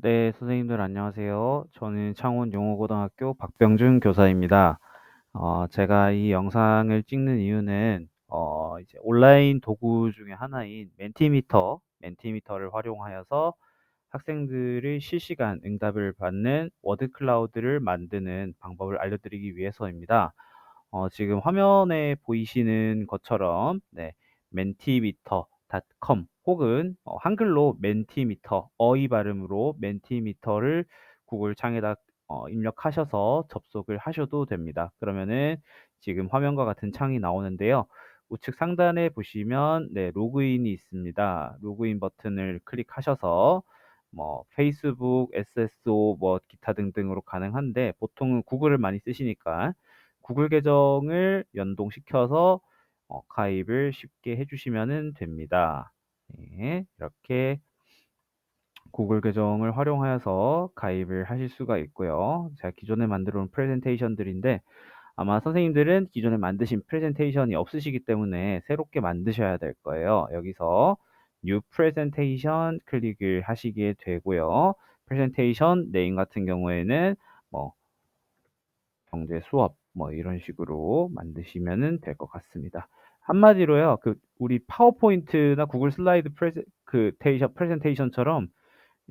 네, 선생님들 안녕하세요. 저는 창원 용호고등학교 박병준 교사입니다. 어, 제가 이 영상을 찍는 이유는 어, 이제 온라인 도구 중에 하나인 멘티미터, 멘티미터를 활용하여서 학생들의 실시간 응답을 받는 워드 클라우드를 만드는 방법을 알려드리기 위해서입니다. 어, 지금 화면에 보이시는 것처럼 네, mentimeter.com 혹은 어, 한글로 멘티미터, 어이 발음으로 멘티미터를 구글 창에다 어, 입력하셔서 접속을 하셔도 됩니다. 그러면은 지금 화면과 같은 창이 나오는데요. 우측 상단에 보시면 네, 로그인이 있습니다. 로그인 버튼을 클릭하셔서 뭐 페이스북, SSO 뭐 기타 등등으로 가능한데 보통은 구글을 많이 쓰시니까 구글 계정을 연동시켜서 어, 가입을 쉽게 해주시면 됩니다. 네, 이렇게 구글 계정을 활용하여서 가입을 하실 수가 있고요. 제가 기존에 만들어 온 프레젠테이션들인데 아마 선생님들은 기존에 만드신 프레젠테이션이 없으시기 때문에 새롭게 만드셔야 될 거예요. 여기서 New Presentation 클릭을 하시게 되고요. 프레젠테이션 네임 같은 경우에는 뭐 경제 수업 뭐 이런 식으로 만드시면 될 것 같습니다. 한마디로요. 그 우리 파워포인트나 구글 슬라이드 프레젠 그 테이션 프레젠테이션처럼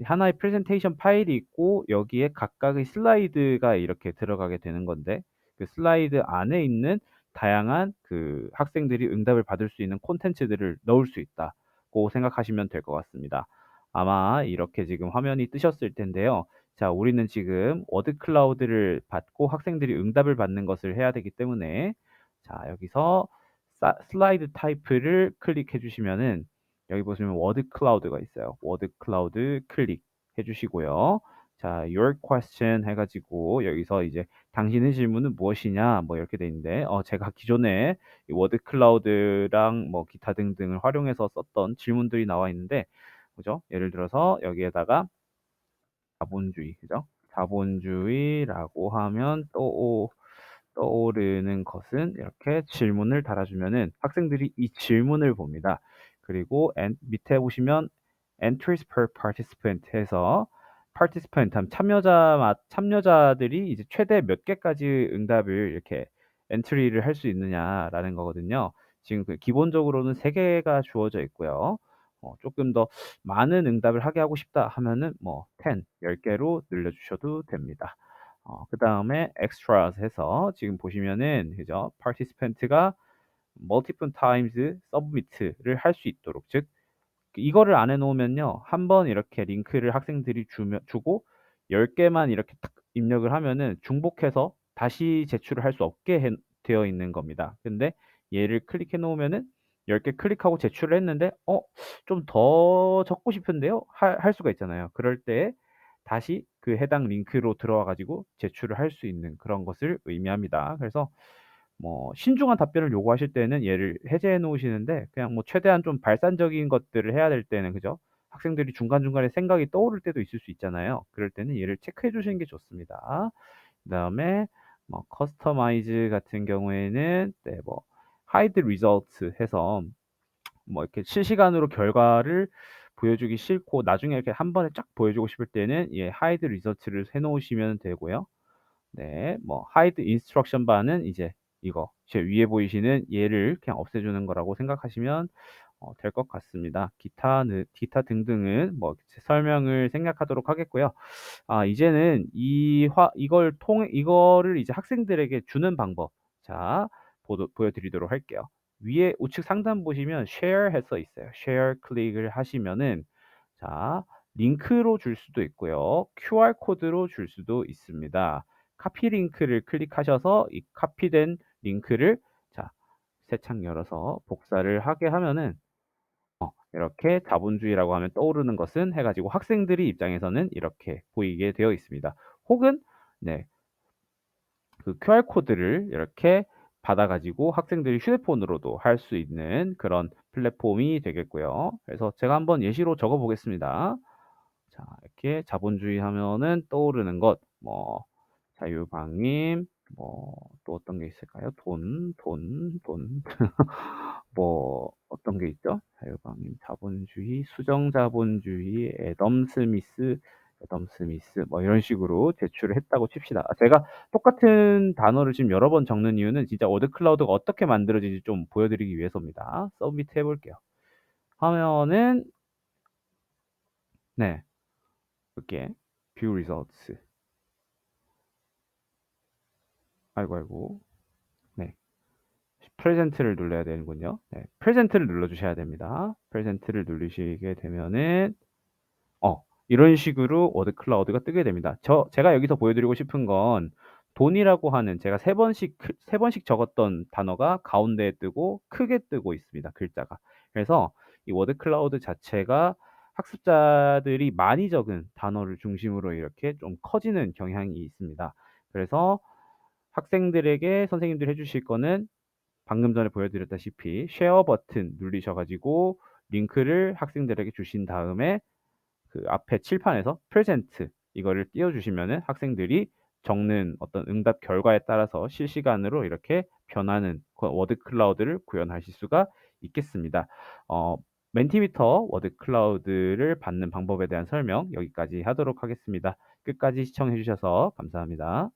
하나의 프레젠테이션 파일이 있고 여기에 각각의 슬라이드가 이렇게 들어가게 되는 건데 그 슬라이드 안에 있는 다양한 그 학생들이 응답을 받을 수 있는 콘텐츠들을 넣을 수 있다고 생각하시면 될 것 같습니다. 아마 이렇게 지금 화면이 뜨셨을 텐데요. 자, 우리는 지금 워드 클라우드를 받고 학생들이 응답을 받는 것을 해야 되기 때문에 자, 여기서 슬라이드 타입을 클릭해 주시면은 여기 보시면 워드 클라우드가 있어요. 워드 클라우드 클릭해 주시고요. 자, your question 해가지고 여기서 이제 당신의 질문은 무엇이냐 뭐 이렇게 돼 있는데 어, 제가 기존에 워드 클라우드랑 뭐 기타 등등을 활용해서 썼던 질문들이 나와 있는데 그죠? 예를 들어서 여기에다가 자본주의, 그죠? 자본주의라고 하면 또 떠오르는 것은 이렇게 질문을 달아주면은 학생들이 이 질문을 봅니다. 그리고 밑에 보시면 entries per participant 해서 participant 하면 참여자 참여자들이 이제 최대 몇 개까지 응답을 이렇게 엔트리를 할 수 있느냐라는 거거든요. 지금 그 기본적으로는 3개가 주어져 있고요. 어, 조금 더 많은 응답을 하게 하고 싶다 하면은 뭐 10, 10개로 늘려주셔도 됩니다. 어, 그 다음에 extras 해서 지금 보시면은 그죠? participant가 multiple times submit를 할 수 있도록 즉 이거를 안 해놓으면요 한 번 이렇게 링크를 학생들이 주면, 주고 10개만 이렇게 탁 입력을 하면은 중복해서 다시 제출을 할 수 없게 해, 되어 있는 겁니다. 근데 얘를 클릭해 놓으면은 10개 클릭하고 제출을 했는데 어? 좀 더 적고 싶은데요? 할, 할 수가 있잖아요. 그럴 때 다시 그 해당 링크로 들어와 가지고 제출을 할 수 있는 그런 것을 의미합니다. 그래서 뭐 신중한 답변을 요구하실 때는 얘를 해제해 놓으시는데 그냥 뭐 최대한 좀 발산적인 것들을 해야 될 때는 그죠? 학생들이 중간중간에 생각이 떠오를 때도 있을 수 있잖아요. 그럴 때는 얘를 체크해 주시는 게 좋습니다. 그다음에 뭐 커스터마이즈 같은 경우에는 네, 뭐 hide results 해서 뭐 이렇게 실시간으로 결과를 보여주기 싫고 나중에 이렇게 한 번에 쫙 보여주고 싶을 때는 예, hide results를 해 놓으시면 되고요. 네, 뭐 hide instruction bar는 이제 이거 제 위에 보이시는 얘를 그냥 없애주는 거라고 생각하시면 어, 될 것 같습니다. 기타, 기타 등등은 뭐 설명을 생략하도록 하겠고요. 아, 이제는 이 화, 이걸 통, 이거를 이제 학생들에게 주는 방법. 자, 보도, 보여드리도록 할게요. 위에 우측 상단 보시면 share 해서 있어요. share 클릭을 하시면은 자, 링크로 줄 수도 있고요. QR 코드로 줄 수도 있습니다. 카피 링크를 클릭하셔서 이 카피된 링크를 자, 새 창 열어서 복사를 하게 하면은 어, 이렇게 자본주의라고 하면 떠오르는 것은 해가지고 학생들이 입장에서는 이렇게 보이게 되어 있습니다. 혹은 네, 그 QR 코드를 이렇게 받아가지고 학생들이 휴대폰으로도 할 수 있는 그런 플랫폼이 되겠고요. 그래서 제가 한번 예시로 적어 보겠습니다. 자, 이렇게 자본주의 하면은 떠오르는 것, 뭐, 자유방임, 뭐, 또 어떤 게 있을까요? 돈, 돈, 돈. 뭐, 어떤 게 있죠? 자유방임, 자본주의, 수정자본주의, 애덤 스미스, 애덤 스미스 뭐 이런 식으로 제출을 했다고 칩시다. 아 제가 똑같은 단어를 지금 여러 번 적는 이유는 진짜 워드 클라우드가 어떻게 만들어지는지 좀 보여드리기 위해서입니다. 서브미트 해 볼게요. 화면은 네. 이렇게 뷰 리저트스 아이고, 아이고. 네. 프레젠트를 눌러야 되는군요. 네. 프레젠트를 눌러 주셔야 됩니다. 프레젠트를 누르시게 되면은 어 이런 식으로 워드 클라우드가 뜨게 됩니다. 저 제가 여기서 보여드리고 싶은 건 돈이라고 하는 제가 세 번씩 크세 번씩 적었던 단어가 가운데에 뜨고 크게 뜨고 있습니다, 글자가. 그래서 이 워드 클라우드 자체가 학습자들이 많이 적은 단어를 중심으로 이렇게 좀 커지는 경향이 있습니다. 그래서 학생들에게 선생님들이 해 주실 거는 방금 전에 보여드렸다시피 쉐어 버튼 누르셔 가지고 링크를 학생들에게 주신 다음에 그 앞에 칠판에서 프레젠트 이거를 띄워 주시면은 학생들이 적는 어떤 응답 결과에 따라서 실시간으로 이렇게 변하는 그 워드 클라우드를 구현하실 수가 있겠습니다. 어 멘티미터 워드 클라우드를 받는 방법에 대한 설명 여기까지 하도록 하겠습니다. 끝까지 시청해 주셔서 감사합니다.